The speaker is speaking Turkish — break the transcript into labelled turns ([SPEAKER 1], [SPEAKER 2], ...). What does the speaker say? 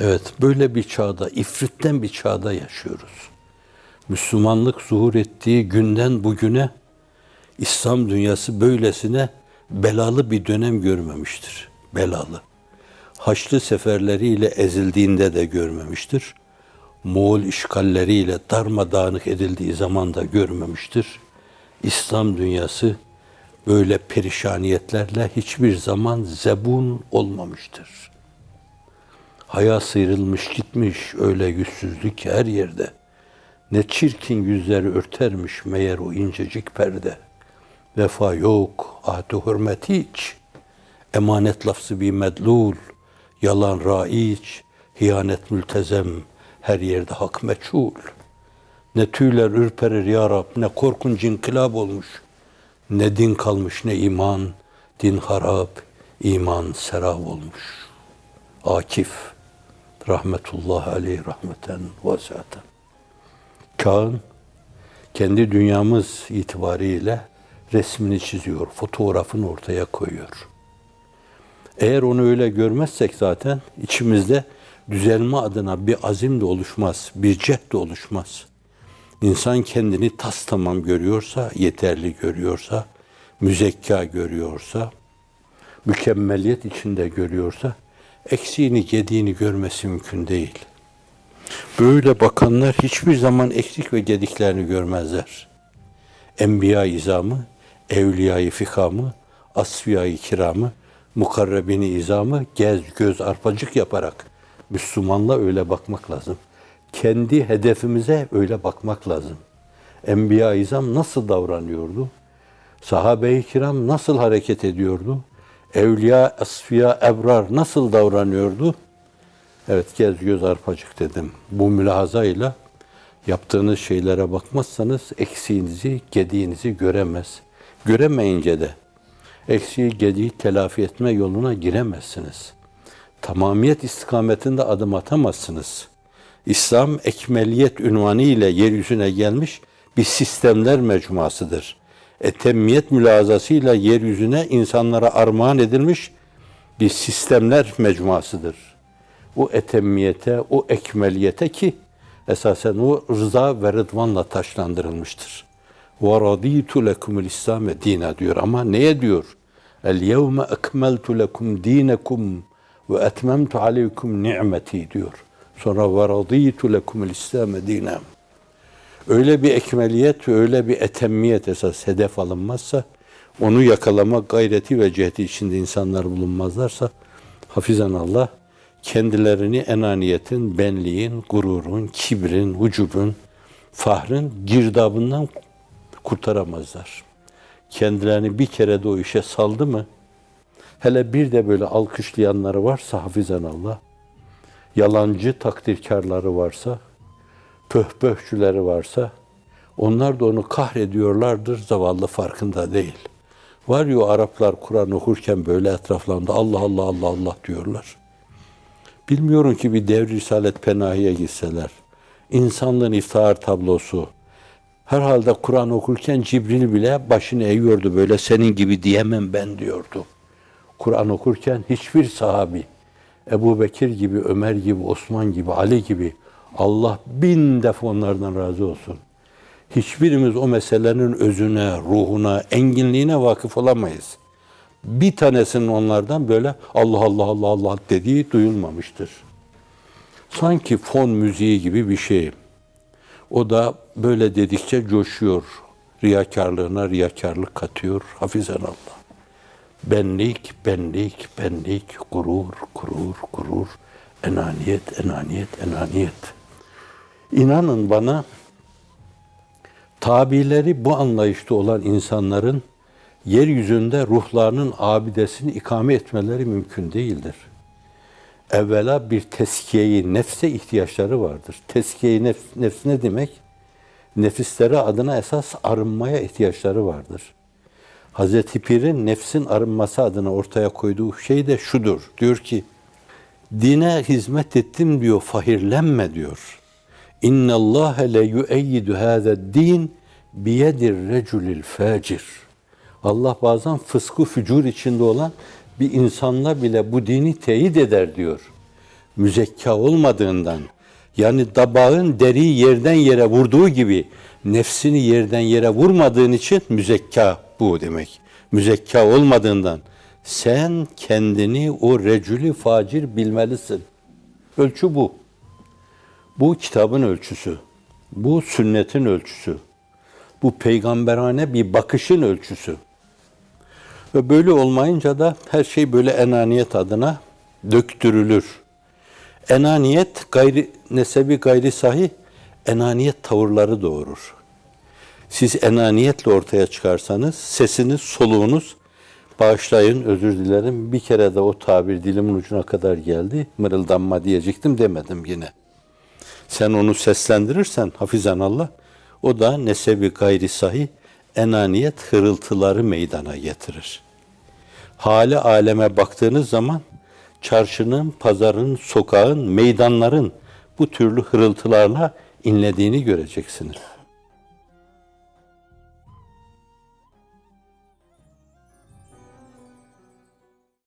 [SPEAKER 1] Evet, böyle bir çağda, ifritten bir çağda yaşıyoruz. Müslümanlık zuhur ettiği günden bugüne İslam dünyası böylesine belalı bir dönem görmemiştir. Belalı. Haçlı seferleriyle ezildiğinde de görmemiştir. Moğol işgalleriyle darmadağınık edildiği zaman da görmemiştir. İslam dünyası böyle perişaniyetlerle hiçbir zaman zebun olmamıştır. Haya sıyrılmış gitmiş öyle yüzsüzlük ki her yerde. Ne çirkin yüzleri örtermiş meğer o incecik perde. Vefa yok, ahd-ı hürmet hiç. Emanet lafzı bir medlul, yalan raiç, hiyanet mültezem, her yerde hak meçhul. Ne tüyler ürperir ya Rab, ne korkunç inkılap olmuş. Ne din kalmış ne iman, din harap, iman serap olmuş. Akif, rahmetullah aleyh rahmeten vasaten. Çağın kendi dünyamız itibariyle resmini çiziyor, fotoğrafını ortaya koyuyor. Eğer onu öyle görmezsek zaten içimizde düzelme adına bir azim de oluşmaz, bir cehd de oluşmaz. İnsan kendini tas tamam görüyorsa, yeterli görüyorsa, müzekka görüyorsa, mükemmeliyet içinde görüyorsa, eksiğini, gediğini görmesi mümkün değil. Böyle bakanlar hiçbir zaman eksik ve gediklerini görmezler. Enbiya izamı, evliya-i fikamı, asfiya-i kiramı, mukarrebini izamı gez göz arpacık yaparak Müslümanla öyle bakmak lazım. Kendi hedefimize öyle bakmak lazım. Enbiya izam nasıl davranıyordu? Sahabe-i kiram nasıl hareket ediyordu? Evliya, asfiya, ebrar nasıl davranıyordu? Evet gez göz arpacık dedim. Bu mülahazayla yaptığınız şeylere bakmazsanız eksiğinizi, gediğinizi göremez. Göremeyince de eksiği, gediği telafi etme yoluna giremezsiniz. Tamamiyet istikametinde adım atamazsınız. İslam ekmeliyet ünvanı ile yeryüzüne gelmiş bir sistemler mecmuasıdır Etemmiyet mülazasıyla yeryüzüne insanlara armağan edilmiş bir sistemler mecmuasıdır. O etemmiyete, o ekmeliyete ki esasen o rıza ve rıdvanla taşlandırılmıştır. وَرَضِيتُ لَكُمُ الْاِسْلَامَ dina diyor ama neye diyor? El-yevme ekmeltu lekum dinakum ve etmemtu aleykum ni'meti diyor. Sonra ve raditu lekumul İslam dinem. Öyle bir ekmeliyet ve öyle bir etemmiyet esas hedef alınmazsa onu yakalama gayreti ve cehdi içinde insanlar bulunmazlarsa hafizan Allah kendilerini enaniyetin, benliğin, gururun, kibrin, vücubun, fahrın girdabından kurtaramazlar. Kendilerini bir kere de o işe saldı mı, hele bir de böyle alkışlayanları varsa hafizan Allah, yalancı takdirkarları varsa, pöhpöhçüleri varsa, onlar da onu kahrediyorlardır, zavallı farkında değil. Var ya Araplar Kur'an okurken böyle etraflarında Allah Allah Allah Allah diyorlar. Bilmiyorum ki bir devri Risalet Penahi'ye gitseler. İnsanlığın iftihar tablosu. Herhalde Kur'an okurken Cibril bile başını eğiyordu böyle senin gibi diyemem ben diyordu. Kur'an okurken hiçbir sahabi, Ebu Bekir gibi, Ömer gibi, Osman gibi, Ali gibi Allah bin defa onlardan razı olsun. Hiçbirimiz o meselenin özüne, ruhuna, enginliğine vakıf olamayız. Bir tanesinin onlardan böyle Allah Allah Allah Allah dediği duyulmamıştır. Sanki fon müziği gibi bir şey. O da böyle dedikçe coşuyor. Riyakarlığına riyakarlık katıyor. Hafizan Allah. Benlik, benlik, benlik, gurur, gurur, gurur, enaniyet, enaniyet, enaniyet. İnanın bana tabileri bu anlayışta olan insanların yeryüzünde ruhlarının abidesini ikame etmeleri mümkün değildir. Evvela bir teskiyeyi, nefse ihtiyaçları vardır. Teskiyeyi nef, nefs ne demek? Nefisleri adına esas arınmaya ihtiyaçları vardır. Hazreti Pir'in nefsin arınması adına ortaya koyduğu şey de şudur. Diyor ki, dine hizmet ettim diyor, fahirlenme diyor. Allah le yueyyidu hâzed din biyedir reculil facir. Allah bazen fıskı fücur içinde olan bir insanla bile bu dini teyit eder diyor. müzekka olmadığından yani dabağın deriyi yerden yere vurduğu gibi nefsini yerden yere vurmadığın için müzekka bu demek. Müzekka olmadığından sen kendini o recülü facir bilmelisin. Ölçü bu. Bu kitabın ölçüsü. Bu sünnetin ölçüsü. Bu peygamberane bir bakışın ölçüsü. Ve böyle olmayınca da her şey böyle enaniyet adına döktürülür. Enaniyet gayri nesebi gayri sahih enaniyet tavırları doğurur. Siz enaniyetle ortaya çıkarsanız sesiniz, soluğunuz bağışlayın, özür dilerim. Bir kere de o tabir dilimin ucuna kadar geldi. Mırıldanma diyecektim demedim yine. Sen onu seslendirirsen hafizan Allah o da nesebi gayri sahih enaniyet hırıltıları meydana getirir. Hali aleme baktığınız zaman çarşının, pazarın, sokağın, meydanların bu türlü hırıltılarla inlediğini göreceksiniz.